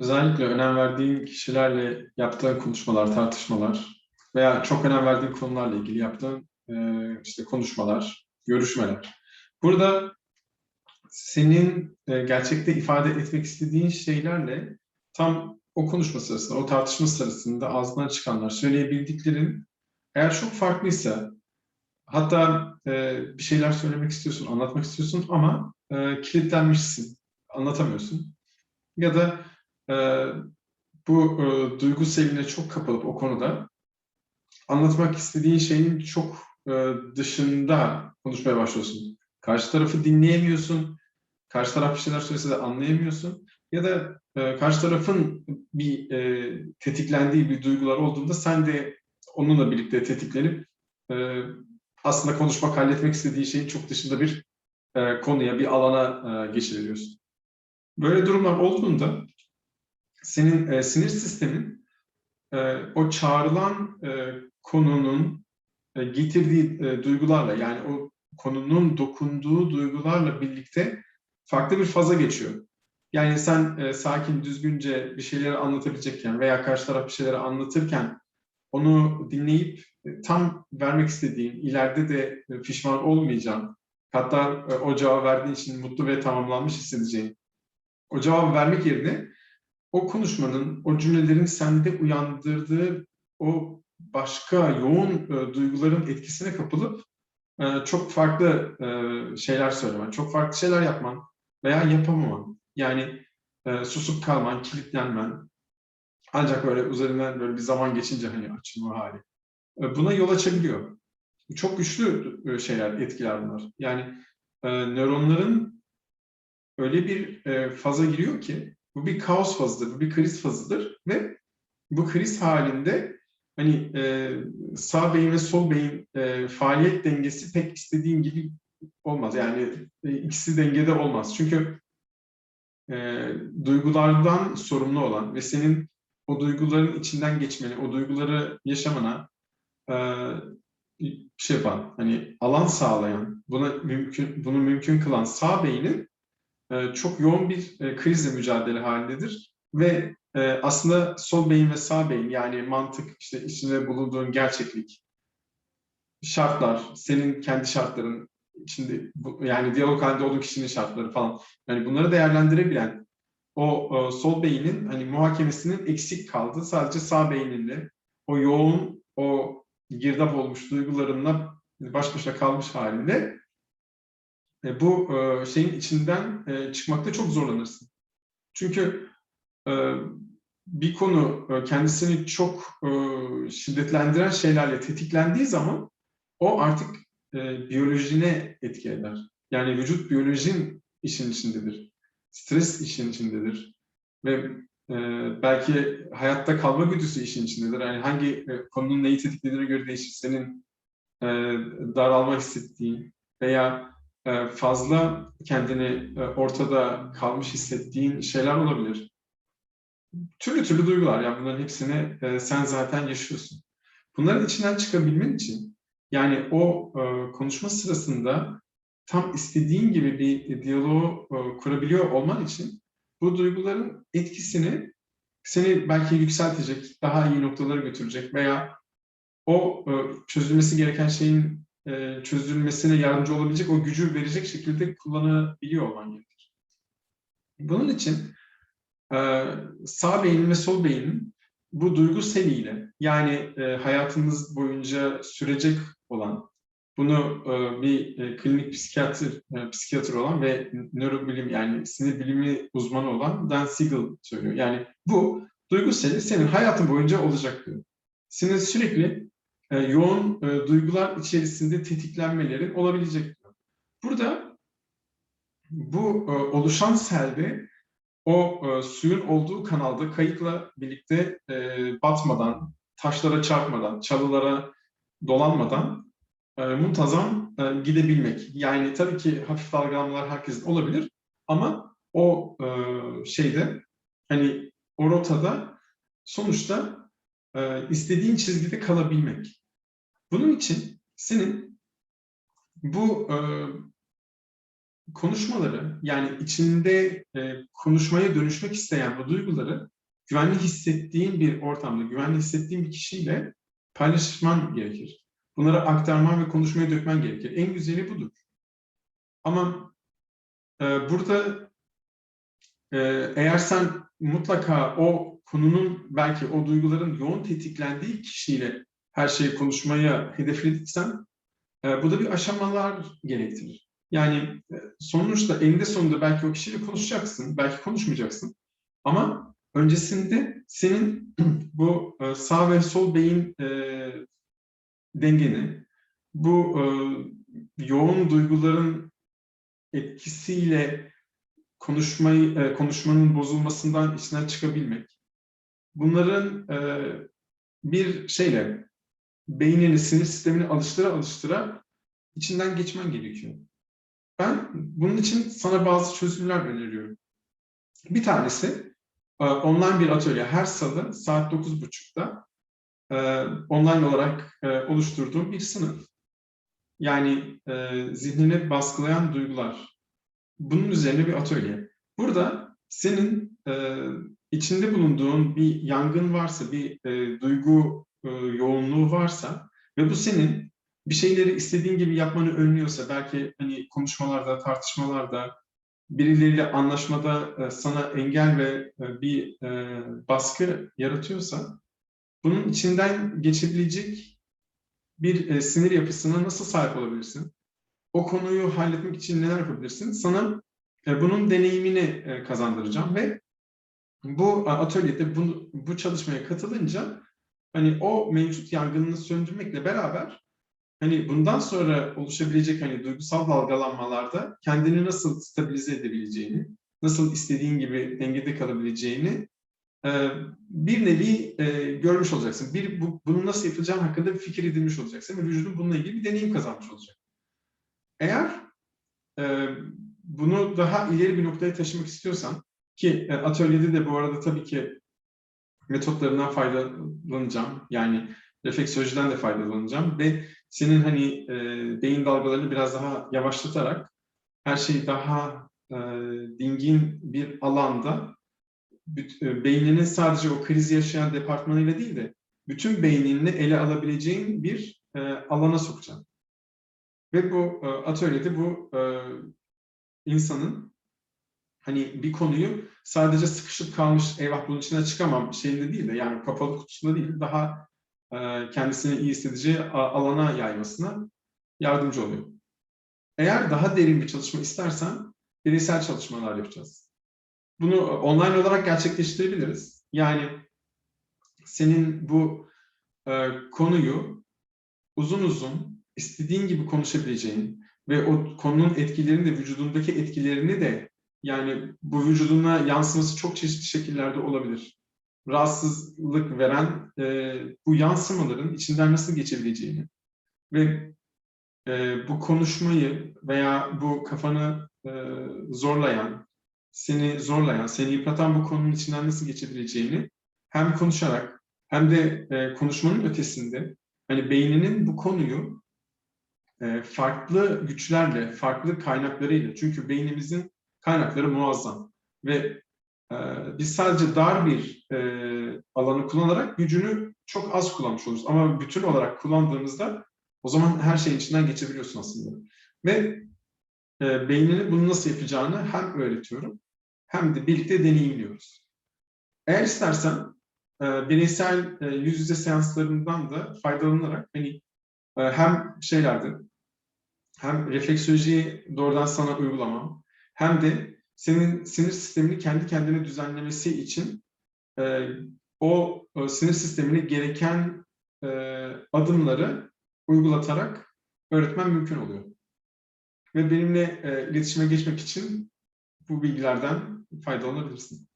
Özellikle önem verdiğin kişilerle yaptığın konuşmalar, tartışmalar veya çok önem verdiğin konularla ilgili yaptığın e, işte konuşmalar, görüşmeler. Burada senin e, gerçekte ifade etmek istediğin şeylerle tam o konuşma sırasında, o tartışma sırasında ağzından çıkanlar, söyleyebildiklerin eğer çok farklıysa, hatta e, bir şeyler söylemek istiyorsun, anlatmak istiyorsun ama e, kilitlenmişsin, anlatamıyorsun. Ya da e, bu e, duygu seviline çok kapılıp o konuda anlatmak istediğin şeyin çok e, dışında konuşmaya başlıyorsun. Karşı tarafı dinleyemiyorsun, karşı taraf bir şeyler söylese de anlayamıyorsun ya da e, karşı tarafın bir tetiklendiği bir duygular olduğunda sen de onunla birlikte tetiklenip aslında konuşmak, halletmek istediği şeyin çok dışında bir konuya, bir alana e. Böyle durumlar olduğunda senin e, sinir sistemin e, o çağrılan e, konunun e, getirdiği e, duygularla yani o konunun dokunduğu duygularla birlikte farklı bir faza geçiyor. Yani sen e, sakin, düzgünce bir şeyleri anlatabilecekken veya karşı taraf bir şeyleri anlatırken onu dinleyip e, tam vermek istediğin, ileride de e, pişman olmayacağın, hatta e, o cevabı verdiğin için mutlu ve tamamlanmış hissedeceğin o cevabı vermek yerine o konuşmanın, o cümlelerin sende uyandırdığı o başka yoğun e, duyguların etkisine kapılıp e, çok farklı e, şeyler söylemen, çok farklı şeyler yapman veya yapamaman. Yani e, susup kalman, kilitlenmen ancak böyle üzerinden böyle bir zaman geçince hani açılma hali. E, buna yol açabiliyor. Çok güçlü e, şeyler, etkiler bunlar. Yani e, nöronların öyle bir e, faza giriyor ki bu bir kaos fazıdır, bu bir kriz fazıdır ve bu kriz halinde hani e, sağ beyin ve sol beyin e, faaliyet dengesi pek istediğin gibi olmaz. Yani e, ikisi dengede olmaz. Çünkü e, duygulardan sorumlu olan ve senin o duyguların içinden geçmeni, o duyguları yaşamana e, şey yapan, hani alan sağlayan, buna mümkün, bunu mümkün kılan sağ beynin çok yoğun bir e, krizle mücadele halindedir ve e, aslında sol beyin ve sağ beyin yani mantık, işte içinde bulunduğun gerçeklik, şartlar, senin kendi şartların içinde bu, yani diyalog halinde olduğu kişinin şartları falan yani bunları değerlendirebilen o e, sol beynin hani muhakemesinin eksik kaldı. Sadece sağ beyninle o yoğun, o girdap olmuş duygularınla baş başa kalmış halinde e, bu e, şeyin içinden e, çıkmakta çok zorlanırsın. Çünkü e, bir konu e, kendisini çok e, şiddetlendiren şeylerle tetiklendiği zaman o artık e, biyolojine etki eder. Yani vücut biyolojin işin içindedir. Stres işin içindedir. Ve e, belki hayatta kalma güdüsü işin içindedir. Yani hangi e, konunun neyi tetiklediğine göre değişir. Senin e, daralma hissettiğin veya fazla kendini e, ortada kalmış hissettiğin şeyler olabilir. Türlü türlü duygular. Yani bunların hepsini e, sen zaten yaşıyorsun. Bunların içinden çıkabilmen için yani o e, konuşma sırasında tam istediğin gibi bir diyaloğu e, kurabiliyor olman için bu duyguların etkisini seni belki yükseltecek, daha iyi noktalara götürecek veya o e, çözülmesi gereken şeyin e, çözülmesine yardımcı olabilecek o gücü verecek şekilde kullanabiliyor olman gerekir. Bunun için e, sağ beynin ve sol beynin bu duygu seliyle yani e, hayatınız boyunca sürecek olan bunu e, bir e, klinik psikiyatr, e, psikiyatr olan ve nörobilim yani sinir bilimi uzmanı olan Dan Siegel söylüyor. Yani bu duygu seli senin hayatın boyunca olacak diyor. Senin sürekli e, yoğun e, duygular içerisinde tetiklenmelerin olabilecek. Burada bu e, oluşan selde o suyun olduğu kanalda kayıkla birlikte batmadan, taşlara çarpmadan, çalılara dolanmadan e, muntazam gidebilmek. Yani tabii ki hafif dalgalanmalar herkesin olabilir ama o şeyde hani o rotada sonuçta e, istediğin çizgide kalabilmek. Bunun için senin bu e, konuşmaları yani içinde e, konuşmaya dönüşmek isteyen bu duyguları güvenli hissettiğin bir ortamda, güvenli hissettiğin bir kişiyle paylaşman gerekir. Bunları aktarman ve konuşmaya dökmen gerekir. En güzeli budur. Ama e, burada e, eğer sen mutlaka o konunun belki o duyguların yoğun tetiklendiği kişiyle her şeyi konuşmaya hedeflediysen e, bu da bir aşamalar gerektirir. Yani e, sonuçta eninde sonunda belki o kişiyle konuşacaksın, belki konuşmayacaksın. Ama öncesinde senin bu e, sağ ve sol beyin e, dengeni, bu e, yoğun duyguların etkisiyle konuşmayı e, konuşmanın bozulmasından içinden çıkabilmek. Bunların e, bir şeyle beynini, sinir sistemini alıştıra alıştıra içinden geçmen gerekiyor. Ben bunun için sana bazı çözümler öneriyorum. Bir tanesi e, online bir atölye. Her salı saat 9.30'da e, online olarak e, oluşturduğum bir sınıf. Yani e, zihnini baskılayan duygular. Bunun üzerine bir atölye. Burada senin e, içinde bulunduğun bir yangın varsa, bir e, duygu e, yoğunluğu varsa ve bu senin bir şeyleri istediğin gibi yapmanı önlüyorsa, belki hani konuşmalarda, tartışmalarda, birileriyle anlaşmada e, sana engel ve e, bir e, baskı yaratıyorsa, bunun içinden geçebilecek bir e, sinir yapısına nasıl sahip olabilirsin? O konuyu halletmek için neler yapabilirsin? Sana e, bunun deneyimini e, kazandıracağım ve bu atölyede bu, bu çalışmaya katılınca hani o mevcut yangınını söndürmekle beraber hani bundan sonra oluşabilecek hani duygusal dalgalanmalarda kendini nasıl stabilize edebileceğini, nasıl istediğin gibi dengede kalabileceğini e, bir nevi e, görmüş olacaksın. Bir, bu, bunun nasıl yapılacağını hakkında bir fikir edinmiş olacaksın ve vücudun bununla ilgili bir deneyim kazanmış olacak. Eğer e, bunu daha ileri bir noktaya taşımak istiyorsan ki e, atölyede de bu arada tabii ki metotlarından faydalanacağım. Yani refleksiyolojiden de faydalanacağım ve senin hani e, beyin dalgalarını biraz daha yavaşlatarak her şeyi daha e, dingin bir alanda e, beyninin sadece o krizi yaşayan departmanıyla değil de bütün beynini ele alabileceğin bir e, alana sokacağım. Ve bu e, atölyede bu e, insanın hani bir konuyu sadece sıkışıp kalmış eyvah bunun içine çıkamam şeyinde değil de yani kapalı kutusunda değil daha e, kendisini iyi hissedeceği alana yaymasına yardımcı oluyor. Eğer daha derin bir çalışma istersen bireysel çalışmalar yapacağız. Bunu online olarak gerçekleştirebiliriz. Yani senin bu e, konuyu uzun uzun istediğin gibi konuşabileceğin ve o konunun etkilerini de vücudundaki etkilerini de yani bu vücuduna yansıması çok çeşitli şekillerde olabilir. Rahatsızlık veren e, bu yansımaların içinden nasıl geçebileceğini ve e, bu konuşmayı veya bu kafanı e, zorlayan, seni zorlayan, seni yıpratan bu konunun içinden nasıl geçebileceğini hem konuşarak hem de e, konuşmanın ötesinde hani beyninin bu konuyu e, farklı güçlerle, farklı kaynaklarıyla çünkü beynimizin kaynakları muazzam ve e, biz sadece dar bir e, alanı kullanarak gücünü çok az kullanmış oluruz. Ama bütün olarak kullandığımızda o zaman her şeyin içinden geçebiliyorsun aslında. Ve e, beynini bunu nasıl yapacağını hem öğretiyorum hem de birlikte deneyimliyoruz. Eğer istersen e, bireysel e, yüz yüze seanslarından da faydalanarak hani e, hem şeylerde hem refleksolojiyi doğrudan sana uygulamam hem de senin sinir sistemini kendi kendine düzenlemesi için e, o e, sinir sistemine gereken e, adımları uygulatarak öğretmen mümkün oluyor. Ve benimle e, iletişime geçmek için bu bilgilerden faydalanabilirsin.